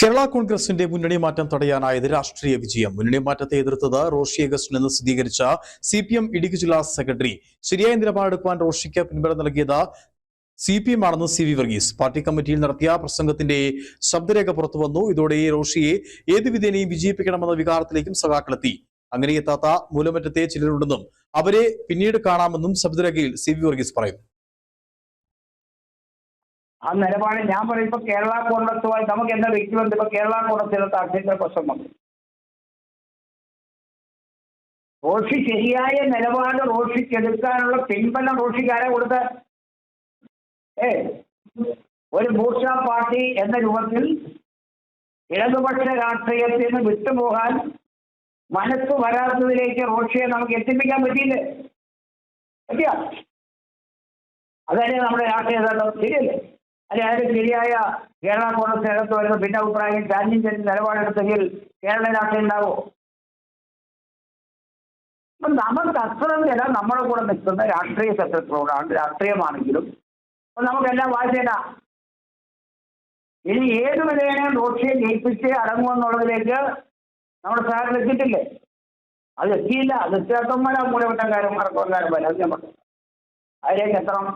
കേരള കോൺഗ്രസിന്റെ മുന്നണി മാറ്റം തടയാനായത് രാഷ്ട്രീയ വിജയം. മുന്നണി മാറ്റത്തെ എതിർത്തത് റോഷി അഗസ്റ്റിൻ എന്ന് സ്ഥിരീകരിച്ച സി പി എം ഇടുക്കി ജില്ലാ സെക്രട്ടറി. ശരിയായ നിലപാടെടുക്കുവാൻ റോഷിക്ക് പിൻബലം നൽകിയത് സി പി എം ആണെന്ന് സി വി വർഗീസ്. പാർട്ടി കമ്മിറ്റിയിൽ നടത്തിയ പ്രസംഗത്തിന്റെ ശബ്ദരേഖ പുറത്തുവന്നു. ഇതോടെ റോഷിയെ ഏത് വിധേനയും വിജയിപ്പിക്കണമെന്ന വികാരത്തിലേക്കും സഖാക്കളെത്തി. അങ്ങനെ എത്താത്ത മൂലമറ്റത്തെ ചിലരുണ്ടെന്നും അവരെ പിന്നീട് കാണാമെന്നും ശബ്ദരേഖയിൽ സി വർഗീസ് പറയുന്നു. ആ നിലപാട് ഞാൻ പറയും ഇപ്പൊ കേരള കോൺഗ്രസുമായി നമുക്ക് എന്താ വ്യക്തിബന്ധം? ഇപ്പൊ കേരള കോൺഗ്രസിനകത്ത് അഭ്യന്തര പ്രശ്നം വന്നു റോഷി ശരിയായ നിലപാട് റോഷിക്ക് എടുക്കാനുള്ള പിൻബലം റോഷിക്ക് ആരാ കൊടുത്ത? ഏ ഒരു ബൂർഷ പാർട്ടി എന്ന രൂപത്തിൽ ഇടതുപക്ഷ രാഷ്ട്രീയത്തിൽ നിന്ന് വിട്ടുപോകാൻ മനസ്സ് വരാത്തതിലേക്ക് റോഷിയെ നമുക്ക് എത്തിപ്പിക്കാൻ പറ്റിയില്ലേ? പറ്റിയ? അതല്ലേ നമ്മുടെ രാഷ്ട്രീയ ശരിയല്ലേ? അല്ലെ അതിന് ശരിയായ കേരള കോൺഗ്രസിനകത്ത് വരുന്ന ഭിന്ന അഭിപ്രായം രാജ്യം ചെന്ന് നിലപാടെടുത്തെങ്കിൽ കേരള രാഷ്ട്രീയം ഉണ്ടാവോ അപ്പൊ അസ്ത്രം ചില നമ്മുടെ കൂടെ നിൽക്കുന്ന രാഷ്ട്രീയ ശത്രുക്കളോടാണ് രാഷ്ട്രീയമാണെങ്കിലും അപ്പൊ നമുക്കെല്ലാം വായിച്ചേന ഇനി ഏത് വിധേനയും റോഷിയെ ജയിപ്പിച്ച് അടങ്ങുമെന്നുള്ളതിലേക്ക് നമ്മുടെ സാറിൽ എത്തിയിട്ടില്ലേ? അത് എത്തിയില്ല. അത് എത്തിയാത്തന്മാരാ മൂലവട്ടക്കാരും മറക്കോക്കാരും വല്ല അത് ഞാൻ പറഞ്ഞു. അതിലേക്ക് എത്തണം.